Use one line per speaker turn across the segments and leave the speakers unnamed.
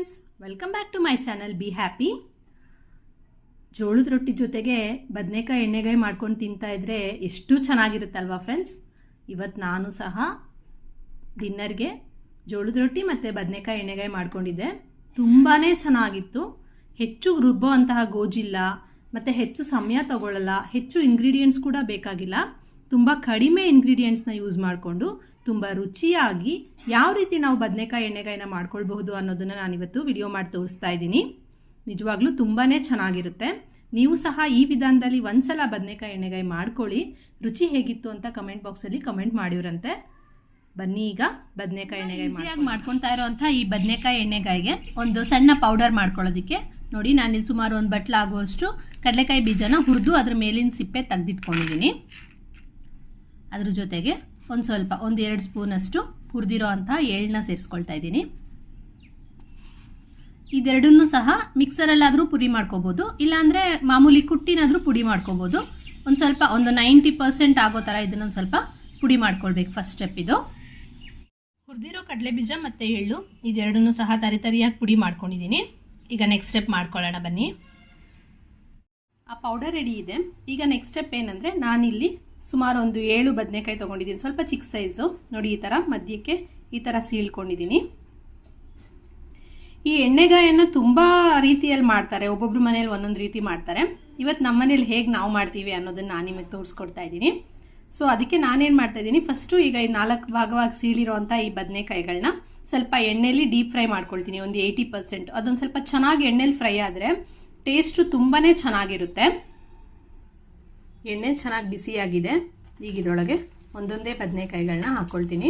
Friends welcome back to my channel be happy ಜೋಳದ ರೊಟ್ಟಿ ಜೊತೆಗೆ ಬದನೆಕಾಯಿ ಎಣ್ಣೆಗಾಯಿ ಮಾಡ್ಕೊಂಡು ತಿಂತಾ ಇದ್ರೆ ಎಷ್ಟು ಚೆನ್ನಾಗಿರುತ್ತಲ್ವಾ ಫ್ರೆಂಡ್ಸ್ ಇವತ್ತು ನಾನು ಸಹ ಡಿನ್ನರ್ಗೆ ಜೋಳದ ರೊಟ್ಟಿ ಮತ್ತು ಬದನೆಕಾಯಿ ಎಣ್ಣೆಗಾಯಿ ಮಾಡ್ಕೊಂಡಿದ್ದೆ. ತುಂಬಾ ಚೆನ್ನಾಗಿತ್ತು. ಹೆಚ್ಚು ರುಬ್ಬೋ ಅಂತಹ ಗೋಜಿಲ್ಲ, ಮತ್ತು ಹೆಚ್ಚು ಸಮಯ ತಗೊಳ್ಳಲ್ಲ ಹೆಚ್ಚು ಇಂಗ್ರೀಡಿಯೆಂಟ್ಸ್ ಕೂಡ ಬೇಕಾಗಿಲ್ಲ. ತುಂಬ ಕಡಿಮೆ ಇಂಗ್ರೀಡಿಯೆಂಟ್ಸ್ನ ಯೂಸ್ ಮಾಡಿಕೊಂಡು ತುಂಬ ರುಚಿಯಾಗಿ ಯಾವ ರೀತಿ ನಾವು ಬದನೆಕಾಯಿ ಎಣ್ಣೆಗಾಯಿನ ಮಾಡ್ಕೊಳ್ಬಹುದು ಅನ್ನೋದನ್ನು ನಾನಿವತ್ತು ವಿಡಿಯೋ ಮಾಡಿ ತೋರಿಸ್ತಾ ಇದ್ದೀನಿ. ನಿಜವಾಗ್ಲೂ ತುಂಬಾ ಚೆನ್ನಾಗಿರುತ್ತೆ. ನೀವು ಸಹ ಈ ವಿಧಾನದಲ್ಲಿ ಒಂದ್ಸಲ ಬದನೆಕಾಯಿ ಎಣ್ಣೆಗಾಯಿ ಮಾಡ್ಕೊಳ್ಳಿ. ರುಚಿ ಹೇಗಿತ್ತು ಅಂತ ಕಮೆಂಟ್ ಬಾಕ್ಸಲ್ಲಿ ಕಮೆಂಟ್ ಮಾಡಿವ್ರಂತೆ. ಬನ್ನಿ ಈಗ ಬದನೆಕಾಯಿ ಎಣ್ಣೆಗಾಯಿ ಈಸಿಯಾಗಿ ಮಾಡ್ಕೊಳ್ತಾ ಇರೋವಂಥ ಈ ಬದನೆಕಾಯಿ ಎಣ್ಣೆಗಾಯಿಗೆ ಒಂದು ಸಣ್ಣ ಪೌಡರ್ ಮಾಡ್ಕೊಳ್ಳೋದಕ್ಕೆ. ನೋಡಿ ನಾನಿಲ್ಲಿ ಸುಮಾರು ಒಂದು ಬಟ್ಲಾಗುವಷ್ಟು ಕಡಲೆಕಾಯಿ ಬೀಜನ ಹುರಿದು ಅದ್ರ ಮೇಲಿನ ಸಿಪ್ಪೆ ತೆಗೆದಿಟ್ಕೊಂಡಿದ್ದೀನಿ. ಅದ್ರ ಜೊತೆಗೆ ಒಂದು ಸ್ವಲ್ಪ ಒಂದು ಎರಡು ಸ್ಪೂನಷ್ಟು ಹುರಿದಿರೋ ಅಂತಹ ಎಳ್ಳನ್ನ ಸೇರಿಸ್ಕೊಳ್ತಾ ಇದ್ದೀನಿ. ಇದೆರಡನ್ನೂ ಸಹ ಮಿಕ್ಸರಲ್ಲಾದರೂ ಪುಡಿ ಮಾಡ್ಕೋಬೋದು. ಇಲ್ಲಾಂದರೆ ಮಾಮೂಲಿ ಕುಟ್ಟಿನಾದರೂ ಪುಡಿ ಮಾಡ್ಕೋಬೋದು. ಒಂದು ಸ್ವಲ್ಪ ಒಂದು ನೈಂಟಿ ಪರ್ಸೆಂಟ್ ಆಗೋ ಥರ ಇದನ್ನೊಂದು ಸ್ವಲ್ಪ ಪುಡಿ ಮಾಡ್ಕೊಳ್ಬೇಕು ಫಸ್ಟ್ ಸ್ಟೆಪ್ ಇದು. ಹುರಿದಿರೋ ಕಡಲೆ ಬೀಜ ಮತ್ತು ಎಳ್ಳು ಇದೆರಡನ್ನೂ ಸಹ ತರಿತರಿಯಾಗಿ ಪುಡಿ ಮಾಡ್ಕೊಂಡಿದ್ದೀನಿ. ಈಗ ನೆಕ್ಸ್ಟ್ ಸ್ಟೆಪ್ ಮಾಡ್ಕೊಳ್ಳೋಣ ಬನ್ನಿ. ಆ ಪೌಡರ್ ರೆಡಿ ಇದೆ. ಈಗ ನೆಕ್ಸ್ಟ್ ಸ್ಟೆಪ್ ಏನಂದರೆ ನಾನಿಲ್ಲಿ ಸುಮಾರು ಒಂದು ಏಳು ಬದನೆಕಾಯಿ ತೊಗೊಂಡಿದ್ದೀನಿ. ಸ್ವಲ್ಪ ಚಿಕ್ಕ ಸೈಜು. ನೋಡಿ, ಈ ಥರ ಮಧ್ಯಕ್ಕೆ ಈ ಥರ ಸೀಳ್ಕೊಂಡಿದ್ದೀನಿ. ಈ ಎಣ್ಣೆಗಾಯನ್ನು ತುಂಬ ರೀತಿಯಲ್ಲಿ ಮಾಡ್ತಾರೆ. ಒಬ್ಬೊಬ್ರು ಮನೇಲಿ ಒಂದೊಂದು ರೀತಿ ಮಾಡ್ತಾರೆ. ಇವತ್ತು ನಮ್ಮ ಮನೇಲಿ ಹೇಗೆ ನಾವು ಮಾಡ್ತೀವಿ ಅನ್ನೋದನ್ನು ನಾನು ನಿಮಗೆ ತೋರಿಸ್ಕೊಡ್ತಾ ಇದ್ದೀನಿ. ಸೊ ಅದಕ್ಕೆ ನಾನೇನು ಮಾಡ್ತಾ ಇದ್ದೀನಿ? ಫಸ್ಟು ಈಗ ಈ ನಾಲ್ಕು ಭಾಗವಾಗಿ ಸೀಳಿರೋವಂಥ ಈ ಬದನೆಕಾಯಿಗಳನ್ನ ಸ್ವಲ್ಪ ಎಣ್ಣೆಲಿ ಡೀಪ್ ಫ್ರೈ ಮಾಡ್ಕೊಳ್ತೀನಿ. ಒಂದು ಏಯ್ಟಿ ಪರ್ಸೆಂಟ್. ಅದೊಂದು ಸ್ವಲ್ಪ ಚೆನ್ನಾಗಿ ಎಣ್ಣೆಲಿ ಫ್ರೈ ಆದರೆ ಟೇಸ್ಟು ತುಂಬಾ ಚೆನ್ನಾಗಿರುತ್ತೆ. ಎಣ್ಣೆ ಚೆನ್ನಾಗಿ ಬಿಸಿಯಾಗಿದೆ. ಈಗ ಇದರೊಳಗೆ ಒಂದೊಂದೇ ಬದನೆಕಾಯಿಗಳನ್ನ ಹಾಕ್ಕೊಳ್ತೀನಿ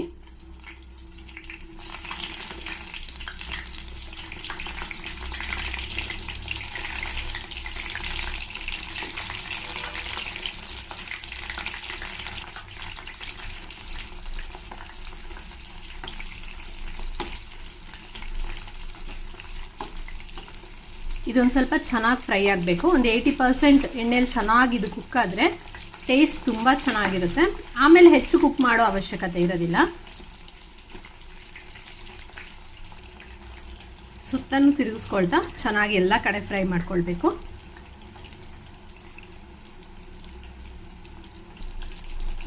ಇದೊಂದು ಸ್ವಲ್ಪ ಚೆನ್ನಾಗಿ ಫ್ರೈ ಆಗಬೇಕು. ಒಂದು ಏಯ್ಟಿ ಪರ್ಸೆಂಟ್ ಎಣ್ಣೆಲಿ ಚೆನ್ನಾಗಿ ಇದು ಕುಕ್ ಆದರೆ ಟೇಸ್ಟ್ ತುಂಬ ಚೆನ್ನಾಗಿರುತ್ತೆ. ಆಮೇಲೆ ಹೆಚ್ಚು ಕುಕ್ ಮಾಡೋ ಅವಶ್ಯಕತೆ ಇರೋದಿಲ್ಲ. ಸುತ್ತಲೂ ತಿರುಗಿಸ್ಕೊಳ್ತಾ ಚೆನ್ನಾಗಿ ಎಲ್ಲ ಕಡೆ ಫ್ರೈ ಮಾಡ್ಕೊಳ್ಬೇಕು.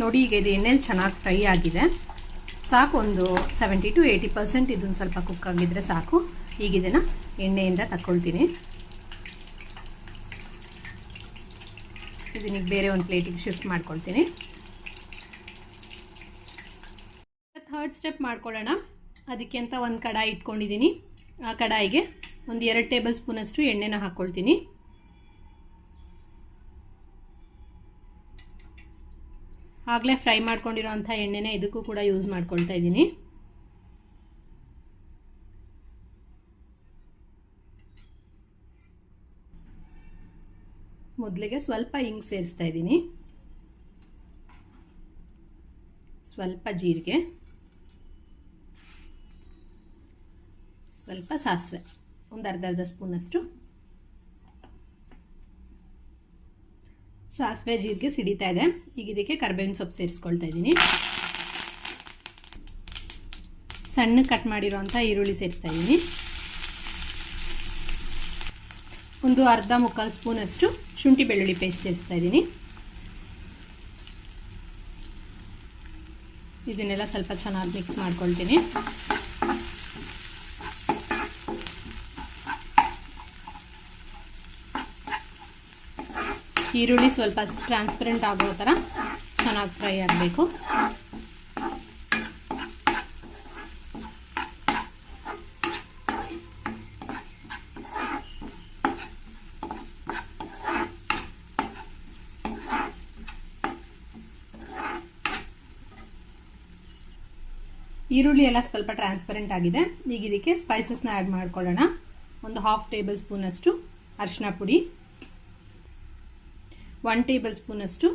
ನೋಡಿ, ಈಗ ಇದು ಎಣ್ಣೆಲಿ ಚೆನ್ನಾಗಿ ಫ್ರೈ ಆಗಿದೆ. ಸಾಕು, ಒಂದು ಸೆವೆಂಟಿ ಟು ಏಯ್ಟಿ ಪರ್ಸೆಂಟ್ ಇದನ್ನು ಸ್ವಲ್ಪ ಕುಕ್ ಆಗಿದ್ರೆ ಸಾಕು. ಈಗ ಇದನ್ನು ಎಣ್ಣೆಯಿಂದ ತಗೊಳ್ತೀನಿ ಇದನ್ನೀಗ ಬೇರೆ ಒಂದು ಪ್ಲೇಟಿಗೆ ಶಿಫ್ಟ್ ಮಾಡ್ಕೊಳ್ತೀನಿ ಥರ್ಡ್ ಸ್ಟೆಪ್ ಮಾಡ್ಕೊಳ್ಳೋಣ. ಅದಕ್ಕೆ ಅಂತ ಒಂದು ಕಡಾಯಿ ಇಟ್ಕೊಂಡಿದ್ದೀನಿ ಆ ಕಡಾಯಿಗೆ ಒಂದು ಎರಡು ಟೇಬಲ್ ಸ್ಪೂನಷ್ಟು ಎಣ್ಣೆನ ಹಾಕ್ಕೊಳ್ತೀನಿ ಆಗಲೇ ಫ್ರೈ ಮಾಡ್ಕೊಂಡಿರೋ ಅಂಥ ಎಣ್ಣೆನ ಇದಕ್ಕೂ ಕೂಡ ಯೂಸ್ ಮಾಡ್ಕೊಳ್ತಾ ಇದ್ದೀನಿ ಮೊದಲಿಗೆ ಸ್ವಲ್ಪ ಹಿಂಗ್ ಸೇರಿಸ್ತಾ ಇದ್ದೀನಿ. ಸ್ವಲ್ಪ ಜೀರಿಗೆ. ಸ್ವಲ್ಪ ಸಾಸಿವೆ. ಒಂದು ಅರ್ಧ ಅರ್ಧ ಸ್ಪೂನಷ್ಟು ಸಾಸಿವೆ, ಜೀರಿಗೆ ಸಿಡಿತಾ ಇದೆ. ಈಗ ಇದಕ್ಕೆ ಕರ್ಬೇವಿನ ಸೊಪ್ಪು ಸೇರಿಸ್ಕೊಳ್ತಾ ಇದ್ದೀನಿ. ಸಣ್ಣ ಕಟ್ ಮಾಡಿರೋಂಥ ಈರುಳ್ಳಿ ಸೇರಿಸ್ತಾ ಇದ್ದೀನಿ. ಒಂದು ಅರ್ಧ ಮುಕ್ಕಾಲು ಸ್ಪೂನಷ್ಟು ಶುಂಠಿ ಬೆಳ್ಳುಳ್ಳಿ ಪೇಸ್ಟ್ ಸೇರಿಸ್ತಾ ಇದ್ದೀನಿ ಇದನ್ನೆಲ್ಲ ಸ್ವಲ್ಪ ಚೆನ್ನಾಗಿ ಮಿಕ್ಸ್ ಮಾಡ್ಕೊಳ್ತೀನಿ. ಈರುಳ್ಳಿ ಸ್ವಲ್ಪ ಟ್ರಾನ್ಸ್ಪರೆಂಟ್ ಆಗೋ ಥರ ಚೆನ್ನಾಗಿ ಫ್ರೈ ಆಗಬೇಕು. ಈರುಳ್ಳಿ ಎಲ್ಲ ಸ್ವಲ್ಪ ಟ್ರಾನ್ಸ್ಪರೆಂಟ್ ಆಗಿದೆ. ಈಗ ಇದಕ್ಕೆ ಸ್ಪೈಸಸ್ನ ಆ್ಯಡ್ ಮಾಡ್ಕೊಳ್ಳೋಣ. ಒಂದು ಹಾಫ್ ಟೇಬಲ್ ಸ್ಪೂನಷ್ಟು ಅರಿಶಿನ ಪುಡಿ. ಒನ್ ಟೇಬಲ್ ಸ್ಪೂನಷ್ಟು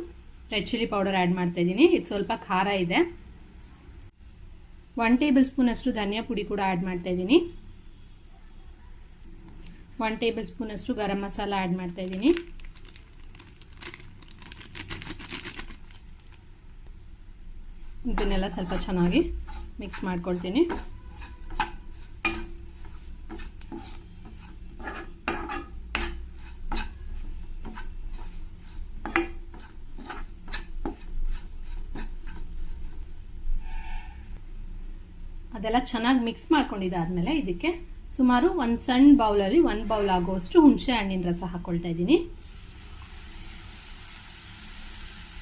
ರೆಡ್ ಚಿಲ್ಲಿ ಪೌಡರ್ ಆ್ಯಡ್ ಮಾಡ್ತಾ ಇದ್ದೀನಿ. ಇದು ಸ್ವಲ್ಪ ಖಾರ ಇದೆ. ಒನ್ ಟೇಬಲ್ ಸ್ಪೂನಷ್ಟು ಧನಿಯಾ ಪುಡಿ ಕೂಡ ಆ್ಯಡ್ ಮಾಡ್ತಾ ಇದ್ದೀನಿ. ಒನ್ ಟೇಬಲ್ ಸ್ಪೂನಷ್ಟು ಗರಂ ಮಸಾಲ ಆ್ಯಡ್ ಮಾಡ್ತಾ ಇದ್ದೀನಿ. ಇದನ್ನೆಲ್ಲ ಸ್ವಲ್ಪ ಚೆನ್ನಾಗಿ ಮಿಕ್ಸ್ ಮಾಡ್ಕೊಳ್ತೀನಿ. ಅದೆಲ್ಲ ಚೆನ್ನಾಗಿ ಮಿಕ್ಸ್ ಮಾಡ್ಕೊಂಡಿದ್ದಾದ್ಮೇಲೆ ಇದಕ್ಕೆ ಸುಮಾರು ಒಂದು ಸಣ್ಣ ಬೌಲಲ್ಲಿ ಒಂದು ಬೌಲ್ ಆಗುವಷ್ಟು ಹುಣಸೆ ಹಣ್ಣಿನ ರಸ ಹಾಕ್ಕೊಳ್ತಾ ಇದ್ದೀನಿ.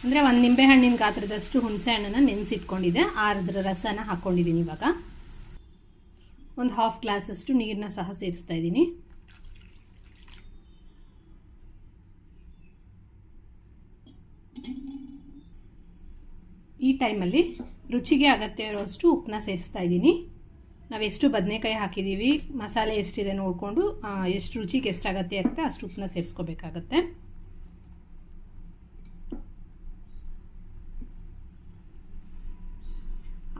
ಅಂದರೆ ಒಂದು ನಿಂಬೆ ಹಣ್ಣಿನ ಗಾತ್ರದಷ್ಟು ಹುಣಸೆ ಹಣ್ಣನ್ನು ನೆನೆಸಿಟ್ಕೊಂಡಿದ್ದೆ. ಆರದ್ರ ರಸನ ಹಾಕ್ಕೊಂಡಿದ್ದೀನಿ ಇವಾಗ. ಒಂದು ಹಾಫ್ ಗ್ಲಾಸಷ್ಟು ನೀರನ್ನ ಸಹ ಸೇರಿಸ್ತಾ ಇದ್ದೀನಿ. ಈ ಟೈಮಲ್ಲಿ ರುಚಿಗೆ ಅಗತ್ಯ ಇರೋಷ್ಟು ಉಪ್ಪನ್ನ ಸೇರಿಸ್ತಾ ಇದ್ದೀನಿ. ನಾವೆಷ್ಟು ಬದನೆಕಾಯಿ ಹಾಕಿದ್ದೀವಿ ಮಸಾಲೆ ಎಷ್ಟಿದೆ ನೋಡಿಕೊಂಡು ಎಷ್ಟು ರುಚಿಗೆ ಎಷ್ಟು ಅಗತ್ಯ ಇರುತ್ತೆ ಅಷ್ಟು ಉಪ್ಪನ್ನ ಸೇರಿಸ್ಕೋಬೇಕಾಗತ್ತೆ.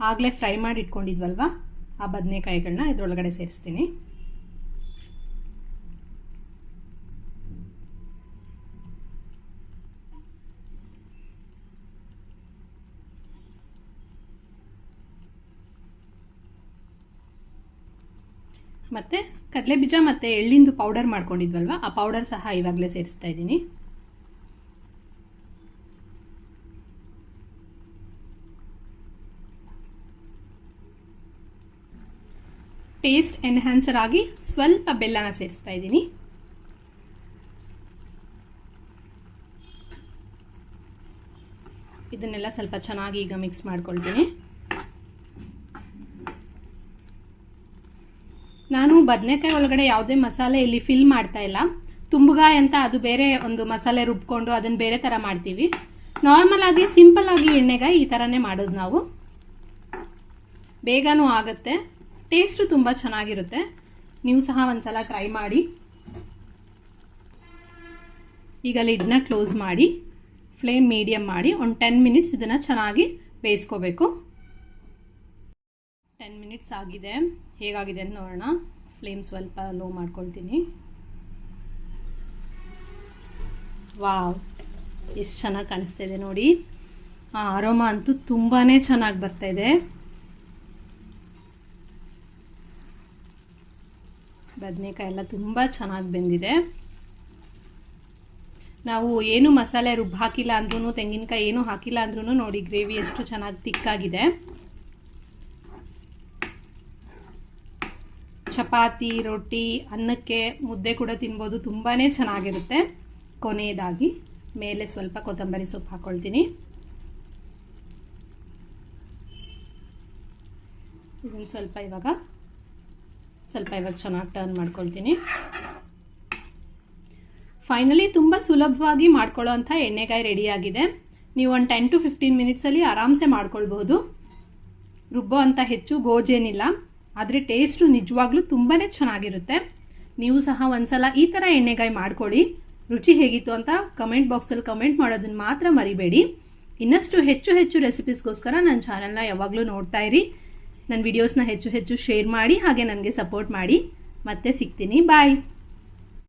ಆಗಲೇ ಫ್ರೈ ಮಾಡಿ ಇಟ್ಕೊಂಡಿದ್ವಲ್ವ ಆ ಬದನೆಕಾಯಿಗಳನ್ನ ಇದರೊಳಗಡೆ ಸೇರಿಸ್ತೀನಿ. ಮತ್ತು ಕಡಲೆ ಬೀಜ ಮತ್ತು ಎಳ್ಳಿಂದು ಪೌಡರ್ ಮಾಡ್ಕೊಂಡಿದ್ವಲ್ವ? ಆ ಪೌಡರ್ ಸಹ ಇವಾಗಲೇ ಸೇರಿಸ್ತಾ ಇದ್ದೀನಿ. ಟೇಸ್ಟ್ ಎನ್ಹ್ಯಾನ್ಸರ್ ಆಗಿ ಸ್ವಲ್ಪ ಬೆಲ್ಲನ ಸೇರಿಸ್ತಾ ಇದ್ದೀನಿ. ಇದನ್ನೆಲ್ಲ ಸ್ವಲ್ಪ ಚೆನ್ನಾಗಿ ಈಗ ಮಿಕ್ಸ್ ಮಾಡ್ಕೊಳ್ತೀನಿ. ನಾನು ಬದನೆಕಾಯಿ ಒಳಗಡೆ ಯಾವುದೇ ಮಸಾಲೆ ಇಲ್ಲಿ ಫಿಲ್ ಮಾಡ್ತಾ ಇಲ್ಲ. ತುಂಬುಗಾಯಿ ಅಂತ ಅದು ಬೇರೆ ಒಂದು ಮಸಾಲೆ ರುಬ್ಕೊಂಡು ಅದನ್ನು ಬೇರೆ ಥರ ಮಾಡ್ತೀವಿ. ನಾರ್ಮಲ್ ಆಗಿ ಸಿಂಪಲ್ ಆಗಿ ಎಣ್ಣೆಗಾಯಿ ಈ ಥರನೇ ಮಾಡೋದು ನಾವು. ಬೇಗನೂ ಆಗುತ್ತೆ. ಟೇಸ್ಟು ತುಂಬ ಚೆನ್ನಾಗಿರುತ್ತೆ. ನೀವು ಸಹ ಒಂದ್ಸಲ ಟ್ರೈ ಮಾಡಿ. ಈಗ ಲಿಡ್ನ ಕ್ಲೋಸ್ ಮಾಡಿ. ಫ್ಲೇಮ್ ಮೀಡಿಯಮ್ ಮಾಡಿ. ಒಂದು ಟೆನ್ ಮಿನಿಟ್ಸ್ ಇದನ್ನು ಚೆನ್ನಾಗಿ ಬೇಯಿಸ್ಕೋಬೇಕು. ಟೆನ್ ಮಿನಿಟ್ಸ್ ಆಗಿದೆ. ಹೇಗಾಗಿದೆ ಅಂತ ನೋಡೋಣ. ಫ್ಲೇಮ್ ಸ್ವಲ್ಪ ಲೋ ಮಾಡ್ಕೊಳ್ತೀನಿ. ವಾವ್. ಎಷ್ಟು ಚೆನ್ನಾಗಿ ಕಾಣಿಸ್ತಾ ಇದೆ ನೋಡಿ. ಆ ಅರೋಮ ಅಂತೂ ತುಂಬಾ ಚೆನ್ನಾಗಿ ಬರ್ತಾ ಬದನೆಕಾಯಿ ಎಲ್ಲ ತುಂಬ ಚೆನ್ನಾಗಿ ಬೆಂದಿದೆ. ನಾವು ಏನು ಮಸಾಲೆ ರುಬ್ಬ ಹಾಕಿಲ್ಲ ಅಂದ್ರೂ ತೆಂಗಿನಕಾಯಿ ಏನು ಹಾಕಿಲ್ಲ ಅಂದ್ರೂ ನೋಡಿ, ಗ್ರೇವಿ ಎಷ್ಟು ಚೆನ್ನಾಗಿ ತಿಕ್ಕಾಗಿದೆ. ಚಪಾತಿ, ರೊಟ್ಟಿ, ಅನ್ನಕ್ಕೆ ಮುದ್ದೆ ಕೂಡ ತಿನ್ಬೋದು ತುಂಬಾ ಚೆನ್ನಾಗಿರುತ್ತೆ. ಕೊನೆಯದಾಗಿ ಮೇಲೆ ಸ್ವಲ್ಪ ಕೊತ್ತಂಬರಿ ಸೊಪ್ಪು ಹಾಕ್ಕೊಳ್ತೀನಿ ಇದನ್ನು ಸ್ವಲ್ಪ ಇವಾಗ ಸ್ವಲ್ಪ ಇವಾಗ ಚೆನ್ನಾಗಿ ಟರ್ನ್ ಮಾಡ್ಕೊಳ್ತೀನಿ. ಫೈನಲಿ ತುಂಬ ಸುಲಭವಾಗಿ ಮಾಡ್ಕೊಳ್ಳೋ ಅಂಥ ಎಣ್ಣೆಕಾಯಿ ರೆಡಿಯಾಗಿದೆ ನೀವು ಒಂದು ಟೆನ್ ಟು ಫಿಫ್ಟೀನ್ ಮಿನಿಟ್ಸಲ್ಲಿ ಆರಾಮ್ಸೆ ಮಾಡ್ಕೊಳ್ಬಹುದು. ರುಬ್ಬೋ ಅಂತ ಹೆಚ್ಚು ಗೋಜೇನಿಲ್ಲ. ಆದರೆ ಟೇಸ್ಟು ನಿಜವಾಗ್ಲೂ ತುಂಬಾ ಚೆನ್ನಾಗಿರುತ್ತೆ. ನೀವು ಸಹ ಒಂದ್ಸಲ ಈ ಥರ ಎಣ್ಣೆಗಾಯಿ ಮಾಡ್ಕೊಳ್ಳಿ. ರುಚಿ ಹೇಗಿತ್ತು ಅಂತ ಕಮೆಂಟ್ ಬಾಕ್ಸಲ್ಲಿ ಕಮೆಂಟ್ ಮಾಡೋದನ್ನ ಮಾತ್ರ ಮರಿಬೇಡಿ. ಇನ್ನಷ್ಟು ಹೆಚ್ಚು ಹೆಚ್ಚು ರೆಸಿಪೀಸ್ಗೋಸ್ಕರ ನನ್ನ ಚಾನಲ್ನ ಯಾವಾಗಲೂ ನೋಡ್ತಾ ಇರಿ. ನನ್ನ ವಿಡಿಯೋಸ್ನ ಹೆಚ್ಚು ಹೆಚ್ಚು ಶೇರ್ ಮಾಡಿ ಹಾಗೆ ನನಗೆ ಸಪೋರ್ಟ್ ಮಾಡಿ. ಮತ್ತೆ ಸಿಗ್ತೀನಿ. ಬಾಯ್